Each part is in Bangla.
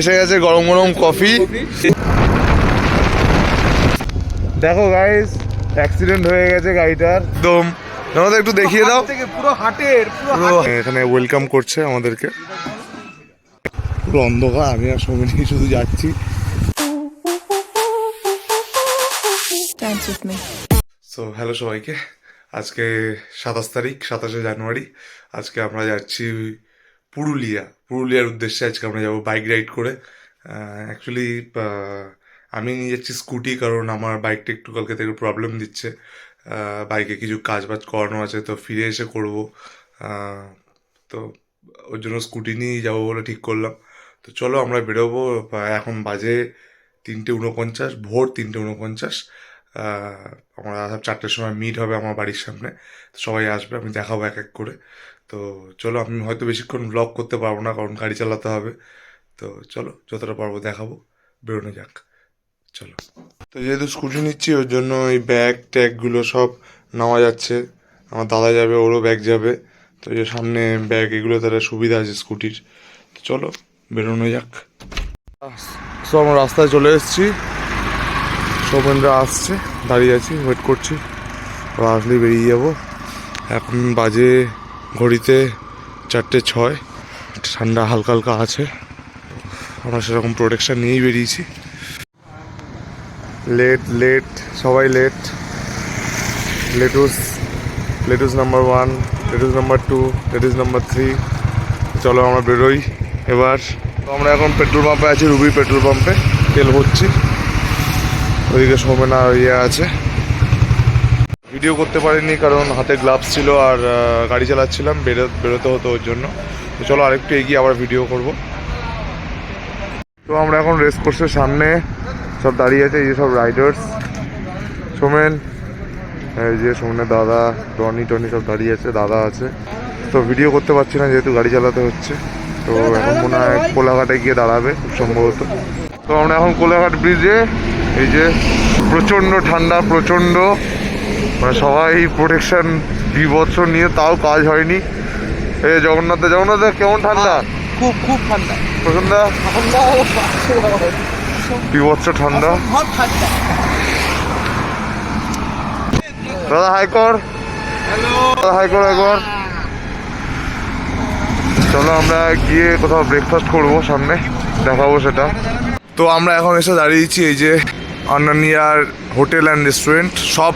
এসে গেছে গরম গরম কফি। দেখো গাইস অ্যাক্সিডেন্ট হয়ে গেছে গাড়িটার। একদম। আমাদের একটু দেখিয়ে দাও। পুরো হাটের পুরো এখানে ওয়েলকাম করছে আমাদেরকে। পুরো অন্ধকার আমি আর সমিনি শুধু যাচ্ছি. সো হ্যালো সবাইকে। আজকে সাতাশ তারিখ সাতাশে জানুয়ারি। আজকে আমরা যাচ্ছি পুরুলিয়া। পুরুলিয়ার উদ্দেশ্যে আজকে আমরা যাব বাইক রাইড করে। অ্যাকচুয়ালি আমি নিয়ে যাচ্ছি স্কুটি কারণ আমার বাইকটা একটু কালকে থেকে প্রবলেম দিচ্ছে। বাইকে কিছু কাজ বাজ করানো আছে, তো ফিরে এসে করব। তো ওর জন্য স্কুটি নিয়েই যাব বলে ঠিক করলাম। তো চলো আমরা বেরোবো এখন বাজে তিনটে উনপঞ্চাশ ভোর তিনটে উনপঞ্চাশ আমরা চারটের সময় মিট হবে আমার বাড়ির সামনে। সবাই আসবে, আমি দেখাবো এক এক করে। তো চলো, আমি হয়তো বেশিক্ষণ ব্লগ করতে পারব না, কারণ গাড়ি চালাতে হবে। তো চলো, যতটা পারব দেখাবো, বেরোনো যাক। চলো। তো যেহেতু স্কুটি নিচ্ছি, ওর জন্য এই ব্যাগ ট্যাগগুলো সব নেওয়া যাচ্ছে। আমার দাদা যাবে, ওরও ব্যাগ যাবে। তো যে সামনে ব্যাগ এগুলো তারা সুবিধা আছে স্কুটির তো চলো, বেরোনো যাক। সো আমরা রাস্তায় চলে এসেছি। সৌমেনরা আসছে, দাঁড়িয়ে আছি ওয়েট করছি। ওরা আসলেই বেরিয়ে যাব। এখন বাজে ঘড়িতে চারটে ছয়, ঠান্ডা হালকা হালকা আছে। আমরা সেরকম প্রোটেকশন নিয়েই বেরিয়েছি। লেট লেট সবাই late lettuce lettuce number one lettuce number two lettuce number three চলো আমরা বেরোই। এবার আমরা এখন পেট্রোল পাম্পে আছি, রুবি পেট্রোল পাম্পে তেল ভরছি। ওইদিকে সোমেনা ইয়ে আছে। ভিডিও করতে পারিনি, কারণ হাতে গ্লাভস ছিল আর গাড়ি চালাচ্ছিলাম, বেরো, বেরোতে হতো ওর জন্য। তো চলো আরেকটু এগিয়ে আবার ভিডিও করব। তো আমরা এখন রেস কোর্সের সামনে, সব দাঁড়িয়ে আছে, এই যে সব রাইডার্স সোমেন, এই যে সোমেনের দাদা, টনি টনি সব দাঁড়িয়ে আছে, দাদা আছে। তো ভিডিও করতে পারছি না, যেহেতু গাড়ি চালাতে হচ্ছে। তো এখন মনে হয় কোলাঘাটে গিয়ে দাঁড়াবে খুব সম্ভবত। তো আমরা এখন কোলাঘাট ব্রিজে এই যে প্রচণ্ড ঠান্ডা, প্রচণ্ড মানে সবাই প্রোটেকশন বিভৎস নিয়ে তাও কাজ হয়নি। এই জগন্নাথ জগন্নাথ কেমন ঠান্ডা? খুব খুব ঠান্ডা। প্রচণ্ড ঠান্ডা বিভৎস ঠান্ডা। ঠান্ডা। দাদা হাই কর। দাদা হাই কর একবার চলো আমরা গিয়ে কোথাও ব্রেকফাস্ট করব সামনে। দেখাবো সেটা। তো আমরা এখন এসে দাঁড়িয়েছি এই যে আন্নানিয়ার হোটেল অ্যান্ড রেস্টুরেন্ট সব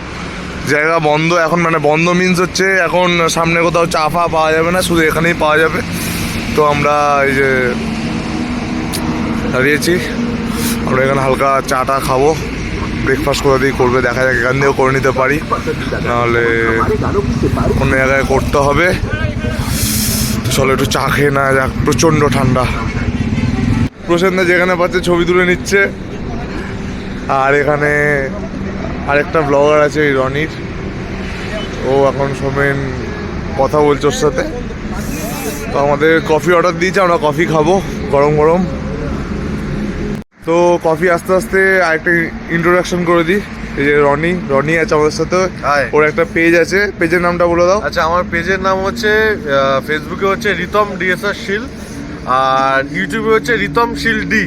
জায়গা বন্ধ, এখন মানে বন্ধ মিন্স হচ্ছে এখন সামনে কোথাও চা ফা পাওয়া যাবে না, শুধু এখানেই পাওয়া যাবে। তো আমরা এই যে দাঁড়িয়েছি, আমরা এখানে হালকা চাটা খাব ব্রেকফাস্ট কোথা দিয়ে করবে, দেখা যাক এখান দিয়েও করে নিতে পারি। নাহলে অন্য জায়গায় করতে হবে। চলো একটু চা খেয়ে না যাক, প্রচণ্ড ঠান্ডা। প্রসেনদা যেখানে পাচ্ছে ছবি তুলে নিচ্ছে। আর এখানে আরেকটা ব্লগার আছে এই রনির। ও এখন সোমেন কথা বলছে ওর সাথে। তো আমাদের কফি অর্ডার দিয়েছে আমরা কফি খাব গরম গরম। তো কফি আস্তে আস্তে আরেকটা ইন্ট্রোডাকশন করে দিই। এই যে রনি রনি আছে আমাদের সাথে. ওর একটা পেজ আছে পেজের নামটা বলে দাও। আচ্ছা আমার পেজের নাম হচ্ছে ফেসবুকে হচ্ছে রিতম ডিএসআর শিল আর ইউটিউবে হচ্ছে রিতম শিল ডি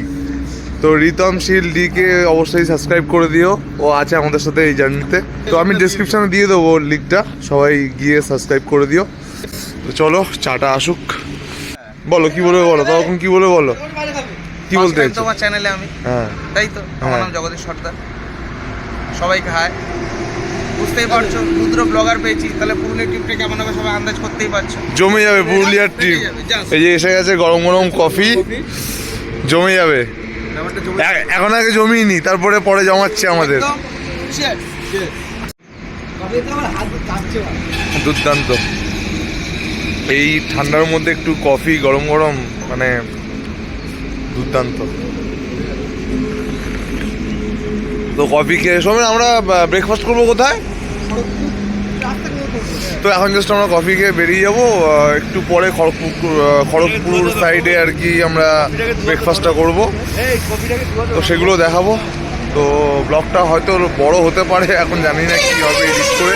তো রিতম শীল ডিকে অবশ্যই সাবস্ক্রাইব করে দিও। ও আছে আমাদের সাথে এই জার্নিতে তো আমি ডিসক্রিপশনে দিয়ে দেবো লিঙ্কটা সবাই গিয়ে সাবস্ক্রাইব করে দিও। তো চলো চাটা আসুক। বলো কি বলবে বলো? তখন কি বলবে বলো? কি বলতে? তোমার চ্যানেলে আমি। হ্যাঁ। তাই তো? আমার হ্যাঁ। নাম জগদীশ সর্দার। সবাইকে হায় বুঝতেই পারছ রুদ্র ব্লগার পেয়েছি। তাহলে পুরুলিয়া টিমটা কেমন হবে সবাই আন্দাজ করতেই পারছ। জমে যাবে পুরুলিয়ার টিম এই যে এসে গেছে গরম গরম কফি জমে যাবে। এখন আগে জমিনি তারপরে পরে জমাচ্ছে আমাদের। দুর্দান্ত। এই ঠান্ডার মধ্যে একটু কফি গরম গরম মানে দুর্দান্ত। তো কফি খেয়ে সময় আমরা ব্রেকফাস্ট করব কোথায়? তো এখন জাস্ট আমরা কফি খেয়ে বেরিয়ে যাব একটু পরে খড়গপুর খড়গপুর সাইডে আর কি আমরা ব্রেকফাস্টটা করব। তো সেগুলো দেখাবো। তো ব্লগটা হয়তো বড় হতে পারে, এখন জানি না কি হবে এডিট করে।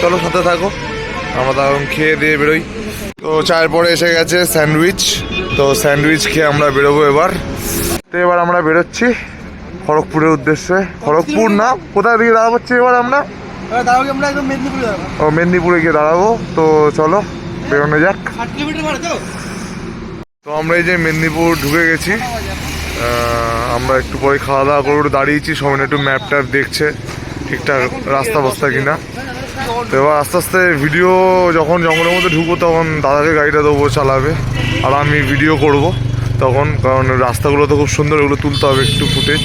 চলো সাথে থাকো, আমরা তখন খেয়ে দিয়ে বেরোই। তো চায়ের পরে এসে গেছে স্যান্ডউইচ। তো স্যান্ডউইচ খেয়ে আমরা বেরোবো এবার। তো এবার আমরা বেরোচ্ছি খড়গপুরের উদ্দেশ্যে। খড়গপুর না, কোথায় দিকে দাঁড়াবো হচ্ছে এবার আমরা? আমরা একদম মেদিনীপুরে ও মেদিনীপুরে গিয়ে দাঁড়াবো। তো চলো বেরোনো যাক। তো আমরা এই যে মেদিনীপুর ঢুকে গেছি। আমরা একটু পরে খাওয়া দাওয়া করে দাঁড়িয়েছি। সবাই একটু ম্যাপ ট্যাপ দেখছে ঠিকঠাক রাস্তা বস্তা কিনা। তো এবার আস্তে আস্তে ভিডিও যখন জঙ্গলের মধ্যে ঢুকবো তখন দাদাকে গাড়িটা দেবো চালাবে। আর আমি ভিডিও করব তখন কারণ রাস্তাগুলো তো খুব সুন্দর ওগুলো তুলতে হবে একটু ফুটেজ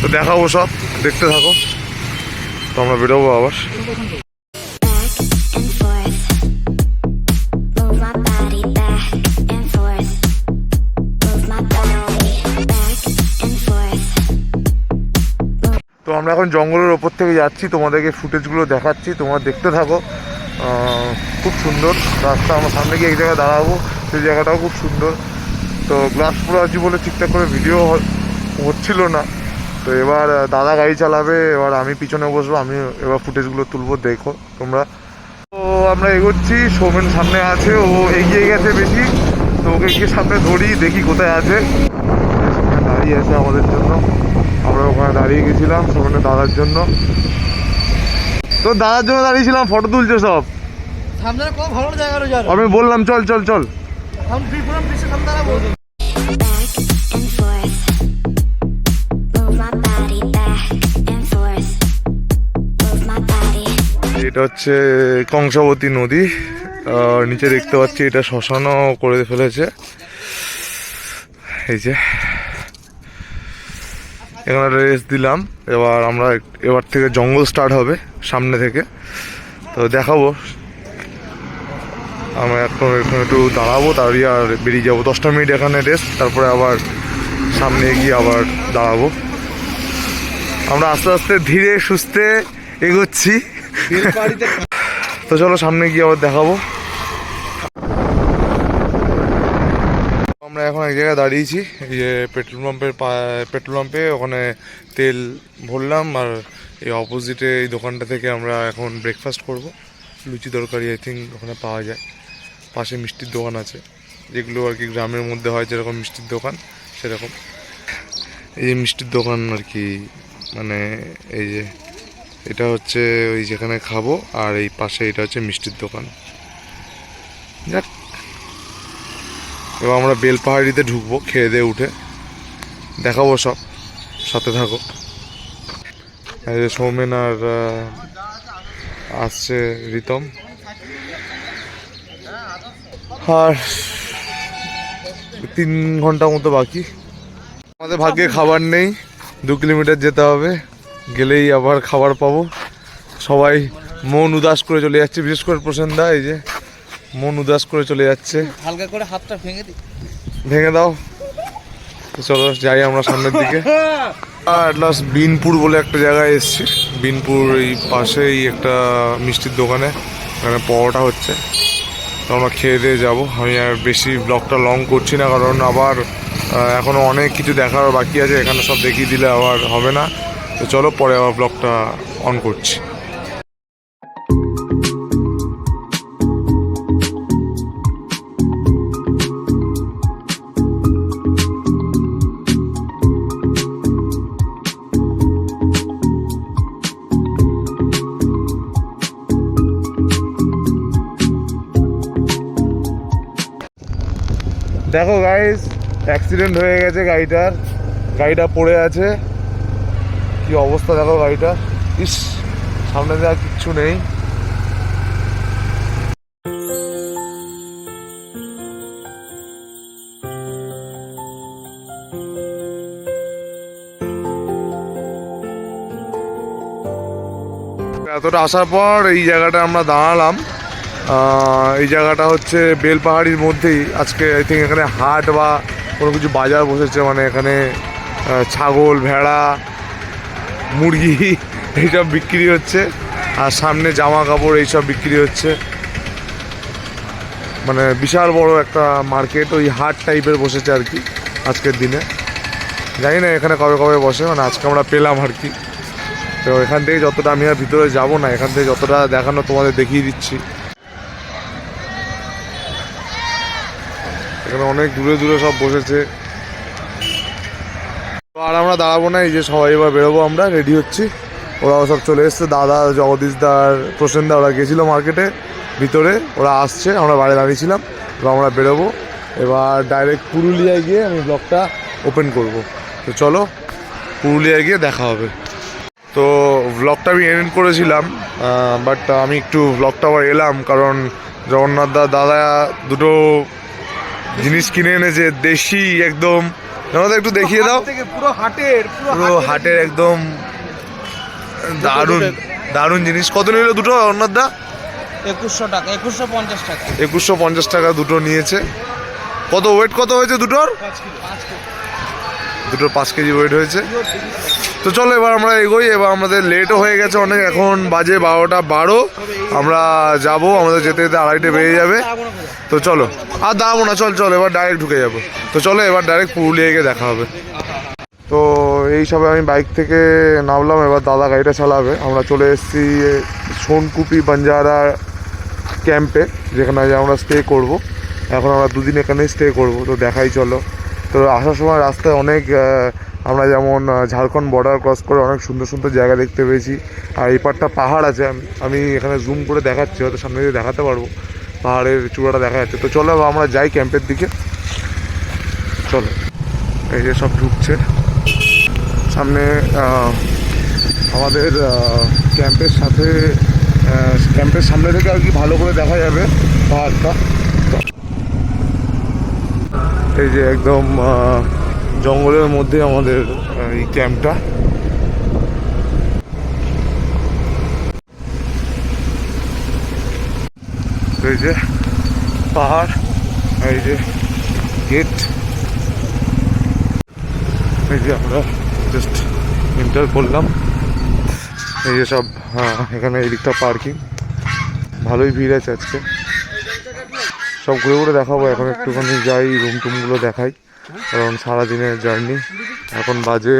তো দেখাবো সব দেখতে থাকো। তো আমরা বেরোবো আবার. তো আমরা এখন জঙ্গলের ওপর থেকে যাচ্ছি, তোমাদেরকে ফুটেজগুলো দেখাচ্ছি, তোমরা দেখতে থাকো। খুব সুন্দর রাস্তা, আমার সামনে গিয়ে এক জায়গায় দাঁড়াবো, সেই জায়গাটাও খুব সুন্দর। তো গ্লাস পুরো আছি বলে ঠিকঠাক করে ভিডিও হচ্ছিল না। তো এবার দাদা গাড়ি চালাবে এবার আমি পিছনে বসবো আমি এবার ফুটেজগুলো তুলবো দেখো তোমরা। তো আমরা এগোচ্ছি সৌমেন সামনে আছে ও এগিয়ে গেছে বেশি। তো ওকে গিয়ে সামনে ধরি দেখি কোথায় আছে। সামনে দাঁড়িয়ে আছে আমাদের জন্য। আমরা ওখানে দাঁড়িয়ে গেছিলাম সেখানে দাদার জন্য। তো দাদার জন্য দাঁড়িয়েছিলাম ফটো তুলছে সব। সামনে ভালো জায়গা আমি বললাম চল চল চল। এটা হচ্ছে কংসাবতী নদী। আর নিচে দেখতে পাচ্ছি এটা শ্মশানও করে ফেলেছে। এই যে। এখানে রেস্ট দিলাম। এবার আমরা এবার থেকে জঙ্গল স্টার্ট হবে সামনে থেকে। তো দেখাবো। আমরা এখন এখানে একটু দাঁড়াবো তাড়িয়ে আর বেরিয়ে যাব। দশটা মিনিট এখানে রেস্ট, তারপরে আবার সামনে গিয়ে আবার দাঁড়াবো। আমরা আস্তে আস্তে ধীরে সুস্থে এগোচ্ছি। তো চলো সামনে গিয়ে আবার দেখাবো। আমরা এখন এক জায়গায় দাঁড়িয়েছি যে পেট্রোল পাম্পের পেট্রোল পাম্পে ওখানে তেল ভরলাম আর এই অপোজিটে এই দোকানটা থেকে আমরা এখন ব্রেকফাস্ট করব। লুচি তরকারি আই থিঙ্ক ওখানে পাওয়া যায়। পাশে মিষ্টির দোকান আছে, যেগুলো আর কি গ্রামের মধ্যে হয় যেরকম মিষ্টির দোকান, সেরকম। এই যে মিষ্টির দোকান আর কি মানে এই যে এটা হচ্ছে ওই যেখানে খাব, আর এই পাশে এটা হচ্ছে মিষ্টির দোকান। যাক। এবার আমরা বেলপাহাড়িতে ঢুকবো, খেয়ে দিয়ে উঠে। দেখাবো সব, সাথে থাকো। সৌমেন আর আসছে রিতম। আর তিন ঘণ্টা মতো বাকি। আমাদের ভাগ্যে খাবার নেই, দু কিলোমিটার যেতে হবে। গেলেই আবার খাবার পাবো। সবাই মন উদাস করে চলে যাচ্ছে বিশেষ করে প্রসেনদা এই যে মন উদাস করে চলে যাচ্ছে। হালকা করে হাতটা ভেঙে দিই। ভেঙে দাও। চলো যাই আমরা সামনের দিকে। আর লাস্ট বিনপুর বলে একটা জায়গায় এসছি। বিনপুর এই পাশেই একটা মিষ্টির দোকানে। এখানে পরোটা হচ্ছে। তো আমরা খেয়ে দিয়ে যাব। আমি আর বেশি ব্লগটা লং করছি না কারণ আবার আহ, এখনও অনেক কিছু দেখার বাকি আছে। এখানে সব দেখিয়ে দিলে আবার হবে না। তো চলো পরে আবার ব্লগটা অন করছি। দেখো গাইস অ্যাক্সিডেন্ট হয়ে গেছে গাড়িটার। গাড়িটা পড়ে আছে। কি অবস্থা দেখো গাড়িটা? ইস, সামনে দেওয়া কিচ্ছু নেই। এতটা আসার পর এই জায়গাটা আমরা দাঁড়ালাম। এই জায়গাটা হচ্ছে বেলপাহাড়ির মধ্যেই। আজকে আই থিঙ্ক এখানে হাট বা কোনো কিছু বাজার বসেছে মানে এখানে ছাগল, ভেড়া মুরগি এইসব বিক্রি হচ্ছে। আর সামনে জামা কাপড় এইসব বিক্রি হচ্ছে। মানে বিশাল বড় একটা মার্কেট, ওই হাট টাইপের বসেছে আর কি আজকের দিনে। জানি না এখানে কবে কবে বসে মানে আজকে আমরা পেলাম আর কি। তো এখান থেকে যতটা আমি আর ভিতরে যাব না, এখান থেকে যতটা দেখানো তোমাদের দেখিয়ে দিচ্ছি। এখানে অনেক দূরে দূরে সব বসেছে। আর আমরা দাঁড়াবো না, এই যে সবাই এবার বেরোবো আমরা রেডি হচ্ছি। ওরাও সব চলে এসছে, দাদা, জগদীশ দার প্রসেন দা, ওরা গেছিল মার্কেটে ভিতরে, ওরা আসছে, আমরা বাইরে দাঁড়িয়েছিলাম এবার আমরা বেরোবো। এবার ডাইরেক্ট পুরুলিয়ায় গিয়ে আমি ব্লগটা ওপেন করব। তো চলো, পুরুলিয়ায় গিয়ে দেখা হবে। তো ব্লগটা আমি এন্ড করেছিলাম বাট আমি একটু ব্লগটা আবার এলাম, কারণ জগন্নাথ দা, দাদা দুটো জিনিস কিনে এনেছে, দেশি একদম জগন্নাথ একটু দেখিয়ে দাও। পুরো হাটের পুরো হাটের একদম দারুণ দারুণ জিনিস। কত নিল দুটো অন্যদা দা একুশশো টাকা একুশশো পঞ্চাশ টাকা। একুশশো পঞ্চাশ টাকা দুটো নিয়েছে। কত ওয়েট কত হয়েছে দুটোর? দুটোর পাঁচ কেজি ওয়েট হয়েছে। তো চলো এবার আমরা এগোই, এবার আমাদের লেটও হয়ে গেছে অনেক, এখন বাজে বারোটা বারো। আমরা যাব, আমাদের যেতে যেতে আড়াইটে বেরিয়ে যাবে। তো চলো, আর দাঁড়াবো না, চল চল, এবার ডাইরেক্ট ঢুকে যাব। তো চলো, এবার ডাইরেক্ট পুরুলিয়া গিয়ে দেখা হবে। তো এই সবে আমি বাইক থেকে নামলাম, এবার দাদা গাড়িটা চালাবে। আমরা চলে এসেছি সোনকুপি বাঞ্জারা ক্যাম্পে যেখানে আমরা স্টে করব। এখন আমরা দুদিন এখানেই স্টে করব। তো দেখাই চলো। তো আসার সময় রাস্তায় অনেক আমরা যেমন ঝাড়খণ্ড বর্ডার ক্রস করে অনেক সুন্দর সুন্দর জায়গা দেখতে পেয়েছি। আর এই পারটা পাহাড় আছে, আমি এখানে জুম করে দেখাচ্ছি, হয়তো সামনে দিয়ে দেখাতে পারব। পাহাড়ের চূড়াটা দেখা যাচ্ছে। তো চলো আমরা যাই ক্যাম্পের দিকে। চলো। এই যে সব ঢুকছে। সামনে আমাদের ক্যাম্পের সাথে ক্যাম্পের সামনে থেকে আর কি ভালো করে দেখা যাবে পাহাড়টা। এই যে একদম জঙ্গলের মধ্যে আমাদের এই ক্যাম্পটা। এই যে পাহাড়, এই যে গেট। এই যে আমরা জাস্ট এন্টার করলাম। এই যে সব এখানে এই দিকটা পার্কিং। ভালোই ভিড় আছে আজকে। সব ঘুরে ঘুরে দেখাবো এখন একটুখানি যাই রুম টুমগুলো দেখাই কারণ সারাদিনের জার্নি এখন বাজে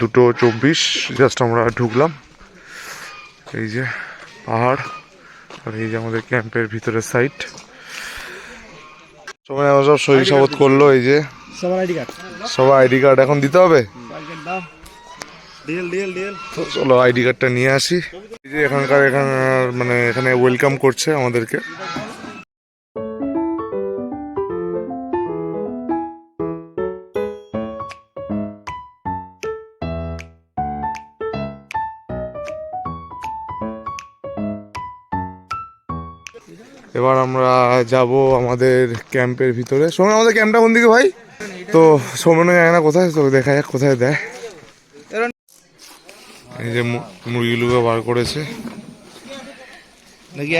দুটো চব্বিশ জাস্ট আমরা ঢুকলাম। এই যে পাহাড় আর এই যে আমাদের ক্যাম্পের ভিতরের সাইড সবাই আমার সব শরীর শপথ করল এই যে। সবার আইডি কার্ড। সবাই আইডি কার্ড এখন দিতে হবে? চলো আইডি কার্ডটা নিয়ে আসি। এই যে এখানকার এখানে মানে এখানে ওয়েলকাম করছে আমাদেরকে। আমরা যাব আমাদের ক্যাম্পের ভিতরে। সোমেন আমাদের ক্যাম্পটা কোন দিকে ভাই? তো সোমেনও জানে না কোথায় তো দেখা যাক কোথায় দেয়। এই যে মুরগিগুলোকে বার করেছে। নাকি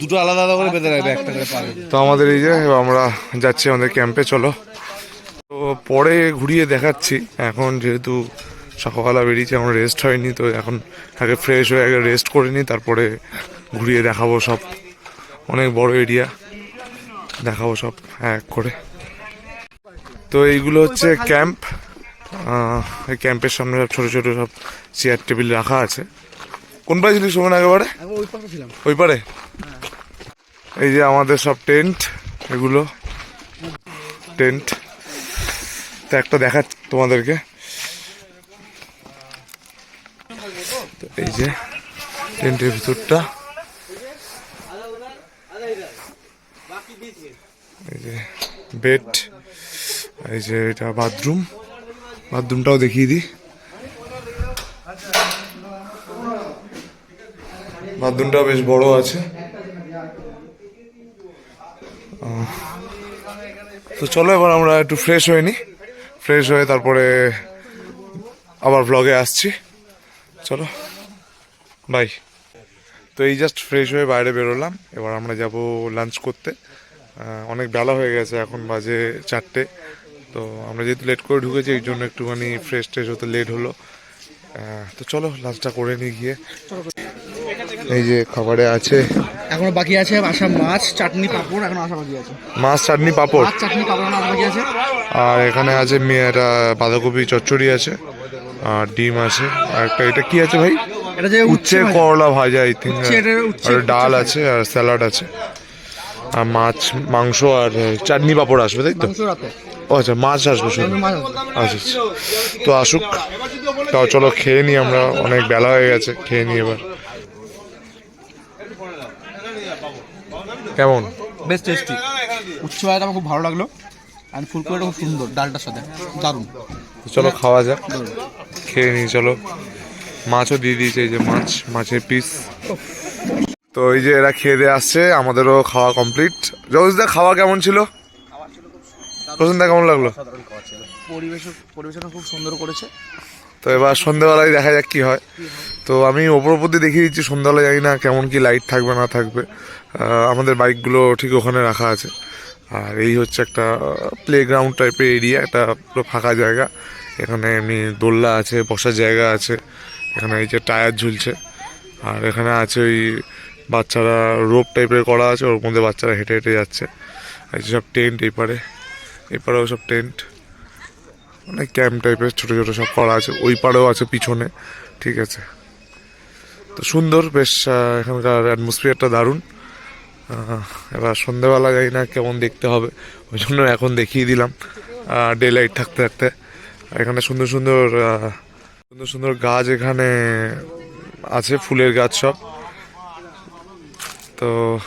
দুটো আলাদা আলাদা করে বেঁধে রাখবে একটা করে তো আমাদের এই যে আমরা যাচ্ছি আমাদের ক্যাম্পে চলো। তো পরে ঘুরিয়ে দেখাচ্ছি। এখন যেহেতু সকালবেলা বেরিয়েছি আমরা রেস্ট হয়নি তো এখন আগে ফ্রেশ হয়ে আগে রেস্ট করে নিই তারপরে ঘুরিয়ে দেখাবো সব। অনেক বড় এরিয়া দেখাবো সব এক করে। তো এইগুলো হচ্ছে ক্যাম্প এই ক্যাম্পের সামনে সব ছোটো ছোটো সব চেয়ার টেবিল রাখা আছে। কোন পাশে ছিলিস সময় একেবারে ওই পারে এই যে আমাদের সব টেন্ট এগুলো। টেন্ট তো একটা দেখা তোমাদেরকে। এই যে টেন্টের ভিতরটা। এই যে বেড এই যে এটা বাথরুম বাথরুমটাও দেখিয়ে দিই। বাথরুমটা বেশ বড় আছে। তো চলো এবার আমরা একটু ফ্রেশ হয়ে নিই ফ্রেশ হয়ে তারপরে আবার ব্লগে আসছি। চলো বাই তো এই জাস্ট ফ্রেশ হয়ে বাইরে বেরোলাম। এবার আমরা যাব লাঞ্চ করতে। অনেক বেলা হয়ে গেছে এখন বাজে চারটে। তো আমরা যেহেতু লেট করে ঢুকেছি এই জন্য একটুখানি ফ্রেশ ট্রেশ হতে লেট হলো। তো চলো লাঞ্চটা করে নিই গিয়ে। এই যে খাবারে আছে। এখনও বাকি আছে আসা মাছ চাটনি পাঁপড় এখনও আসা বাকি আছে। মাছ চাটনি পাঁপড়? মাছ চাটনি পাঁপড় এখনও বাকি আছে। আর এখানে আছে মেয়ে একটা বাঁধাকপি চচ্চড়ি আছে আর ডিম আছে। আর একটা এটা কি আছে ভাই? এটা যে উচ্ছে করলা ভাজা আই থিঙ্ক আর ডাল আছে আর স্যালাড আছে। আর মাছ মাংস আর চাটনি পাঁপড় আসবে তাই তো? ও আচ্ছা মাছ আসবে শুধু? আচ্ছা আচ্ছা। তো আসুক। তাও চলো খেয়ে নিই আমরা অনেক বেলা হয়ে গেছে খেয়ে নিই এবার। কেমন? বেশ টেস্টি উচ্চ ভাইটা আমার খুব ভালো লাগল। আর ফুলকপিটা খুব সুন্দর ডালটার সাথে। দারুণ। চলো খাওয়া যাক। খেয়ে নিই চলো। মাছও দিয়ে দিয়েছে এই যে মাছ মাছের পিস তো এই যে এরা খেয়ে দিয়ে আসছে আমাদেরও খাওয়া কমপ্লিট জগদীশদা খাওয়া কেমন ছিল? প্রসেনদা কেমন লাগল? পরিবেশ খুব সুন্দর করেছে। তো এবার সন্ধ্যেবেলায় দেখা যাক কি হয়। তো আমি ওপর ওপর দিয়ে দেখিয়ে দিচ্ছি সন্ধ্যাবেলায় জানি না কেমন কি লাইট থাকবে না থাকবে। আমাদের বাইকগুলো ঠিক ওখানে রাখা আছে। আর এই হচ্ছে একটা প্লে গ্রাউন্ড টাইপের এরিয়া একটা পুরো ফাঁকা জায়গা। এখানে এমনি দোল্লা আছে বসার জায়গা আছে। এখানে এই যে টায়ার ঝুলছে। আর এখানে আছে ওই বাচ্চারা রোপ টাইপের করা আছে, ওর মধ্যে বাচ্চারা হেঁটে হেঁটে যাচ্ছে। যে সব টেন্ট এপারে, এপারেও সব টেন্ট। অনেক ক্যাম্প টাইপের ছোটো ছোটো সব করা আছে, ওই পারেও আছে পিছনে, ঠিক আছে। তো সুন্দর, বেশ এখানকার অ্যাটমসফিয়ারটা দারুণ। এবার সন্ধেবেলা যাই না কেমন দেখতে হবে, ওই জন্য এখন দেখিয়ে দিলাম ডে লাইট থাকতে থাকতে। এখানে সুন্দর সুন্দর সুন্দর সুন্দর গাছ এখানে আছে, ফুলের গাছ সব। তো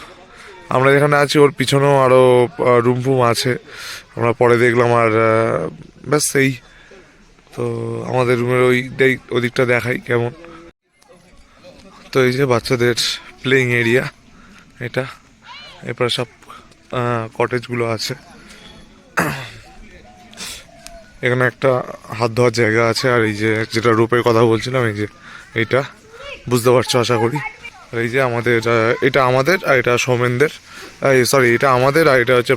আমরা যেখানে আছি, ওর পিছনেও আরও রুম ফুম আছে। আমরা পরে দেখলাম আর ব্যাস সেই। তো আমাদের রুমের ওই দিক- ওদিকটা দেখাই কেমন। তো এই যে বাচ্চাদের প্লেইং এরিয়া এটা। এরপরে সব কটেজগুলো আছে। এখানে একটা হাত ধোয়ার জায়গা আছে, আর এই যে যেটা রূপের কথা বলছিলাম, এই যে এইটা বুঝতে পারছ আশা করি? আর এই যে আমাদের এটা আমাদের আর এটা সোমেনদের। সরি এটা আমাদের আর এটা হচ্ছে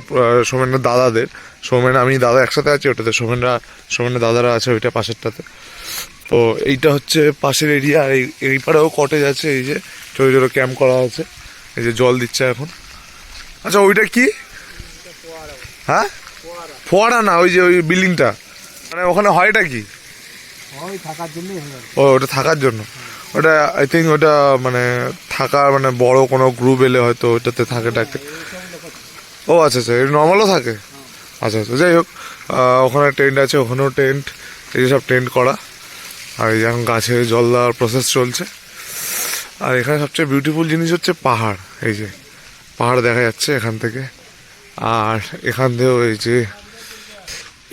সৌমেনের দাদাদের। সৌমেন আমি দাদা একসাথে আছি ওটাতে সৌমেনরা সোমেনের দাদারা আছে ওইটা পাশেরটাতে। তো এইটা হচ্ছে পাশের এরিয়া আর এই এই পাড়েও কটেজ আছে এই যে ছোটো ছোটো ক্যাম্প করা আছে। এই যে জল দিচ্ছে এখন। আচ্ছা ওইটা কি? হ্যাঁ? ফোয়ারা না ওই যে ওই বিল্ডিংটা মানে ওখানে হয়টা কি? থাকার জন্যই হয়ে ও ওটা থাকার জন্য। ওটা আই থিঙ্ক ওটা মানে থাকার মানে বড় কোনো গ্রুপ এলে হয়তো ওটাতে থাকে টাকে ও আচ্ছা আচ্ছা নর্মালও থাকে? আচ্ছা আচ্ছা যাই হোক ওখানে টেন্ট আছে, ওখানেও টেন্ট এই যে সব টেন্ট করা। আর এই যে এখন গাছে জল দেওয়ার প্রসেস চলছে। আর এখানে সবচেয়ে বিউটিফুল জিনিস হচ্ছে পাহাড়, এই যে, পাহাড় দেখা যাচ্ছে এখান থেকে। আর এখান দিয়েও এই যে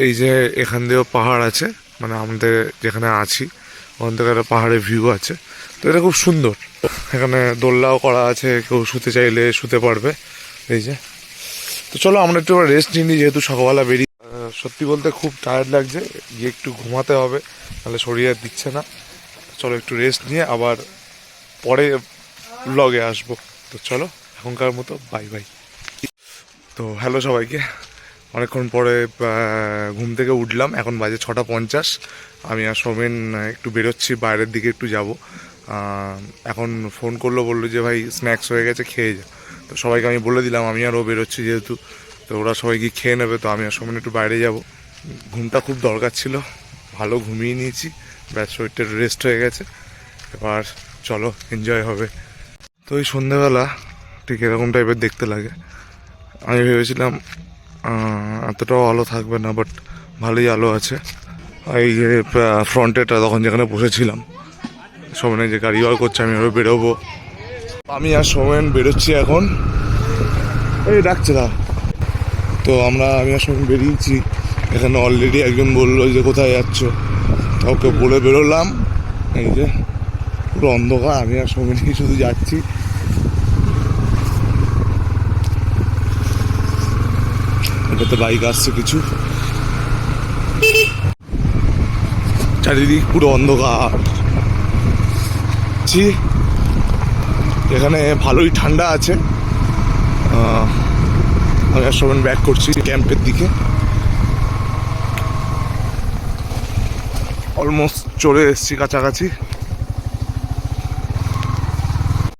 এই যে এখান দিয়েও পাহাড় আছে মানে আমাদের যেখানে আছি, ওখান থেকে একটা পাহাড়ের ভিউ আছে। তো এটা খুব সুন্দর। এখানে দোল্লাও করা আছে, কেউ শুতে চাইলে শুতে পারবে। এই যে। তো চলো আমরা একটু রেস্ট নিই, যেহেতু সকালবেলা বেরিয়ে সত্যি বলতে খুব টায়ার্ড লাগছে। গিয়ে একটু ঘুমাতে হবে তাহলে শরীর আর দিচ্ছে না। চলো একটু রেস্ট নিয়ে আবার পরে ব্লগে আসব। তো চলো, এখনকার মতো বাই বাই তো হ্যালো সবাইকে। অনেকক্ষণ পরে ঘুম থেকে উঠলাম। এখন বাজে ছটা পঞ্চাশ। আমি আর সোমেন একটু বেরোচ্ছি, বাইরের দিকে একটু যাব। এখন ফোন করল, বলল যে, ভাই স্ন্যাক্স হয়ে গেছে, খেয়ে যা। তো সবাইকে আমি বলে দিলাম, আমি আর ও বেরোচ্ছি যেহেতু। তো ওরা সবাই গিয়ে খেয়ে নেবে, তো আমি আর সোমেন একটু বাইরে যাব। ঘুমটা খুব দরকার ছিল, ভালো ঘুমিয়ে নিয়েছি। ব্যাস, শরীরটা রেস্ট হয়ে গেছে। এবার চলো এনজয় হবে। তো ওই সন্ধ্যেবেলা ঠিক এরকম টাইপের দেখতে লাগে। আমি ভেবেছিলাম এতটাও আলো থাকবে না বাট ভালোই আলো আছে। এই ফ্রন্টেটা তখন যেখানে বসেছিলাম সোমেনে যে গাড়ি বার করছে, আমি আরও বেরোবো। আমি আর সোমেন বেরোচ্ছি এখন। এই ডাকছে দা তো আমরা, আমি আর সোমেন বেরিয়েছি। এখানে অলরেডি একজন বলল যে কোথায় যাচ্ছ? তা ওকে বলে বেরোলাম। এই যে, পুরো অন্ধকার। আমি আর সোমেনই শুধু যাচ্ছি। এটাতে বাইক আসছে কিছু। চারিদিক পুরো অন্ধকার। ছি, এখানে ভালোই ঠান্ডা আছে। আমি আর সবাই ব্যাক করছি ক্যাম্পের দিকে। অলমোস্ট চলে এসেছি কাছাকাছি।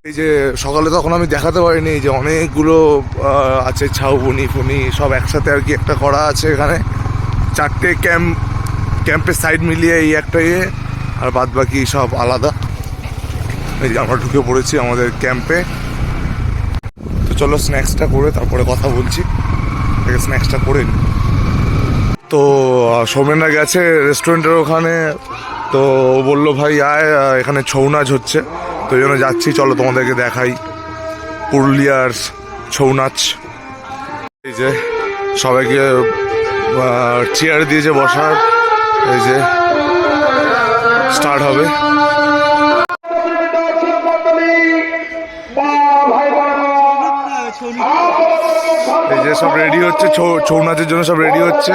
এই যে সকালে তখন আমি দেখাতে পারিনি যে অনেকগুলো আছে ছাউবনি ফুনি সব একসাথে আর কি একটা করা আছে এখানে। চারটে ক্যাম্প ক্যাম্পের সাইড মিলিয়ে এই একটা ইয়ে আর বাদ বাকি সব আলাদা। এই যে আমরা ঢুকে পড়েছি আমাদের ক্যাম্পে তো চলো স্ন্যাক্সটা করে তারপরে কথা বলছি। স্ন্যাক্সটা করে নিই তো সৌমেনরা গেছে রেস্টুরেন্টের ওখানে। তো ও বলল, ভাই, আয় এখানে ছৌ নাচ হচ্ছে। তো এই জন্য যাচ্ছি, চলো তোমাদেরকে দেখাই। পুরুলিয়ার ছৌ নাচ। এই যে, সবাইকে চেয়ার দিয়েছে বসার। এই যে স্টার্ট হবে। যে সব রেডি হচ্ছে ছৌ নাচের জন্য সব রেডি হচ্ছে।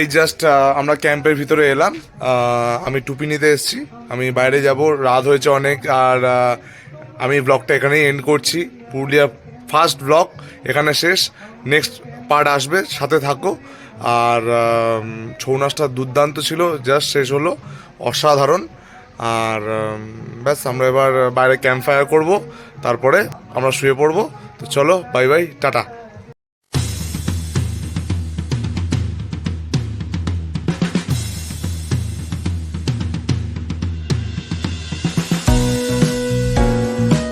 এই জাস্ট আমরা ক্যাম্পের ভিতরে এলাম। আমি টুপি নিতে এসেছি। আমি বাইরে যাব। রাত হয়েছে অনেক আর আমি ব্লগটা এখানেই এন্ড করছি। পুরুলিয়া ফার্স্ট ব্লগ এখানে শেষ। নেক্সট পার্ট আসবে, সাথে থাকো। আর ছৌ নাচটা দুর্দান্ত ছিল জাস্ট শেষ হলো। অসাধারণ। আর ব্যাস, আমরা এবার বাইরে ক্যাম্প ফায়ার করব। তারপরে আমরা শুয়ে পড়ব। তো চলো বাই বাই টাটা।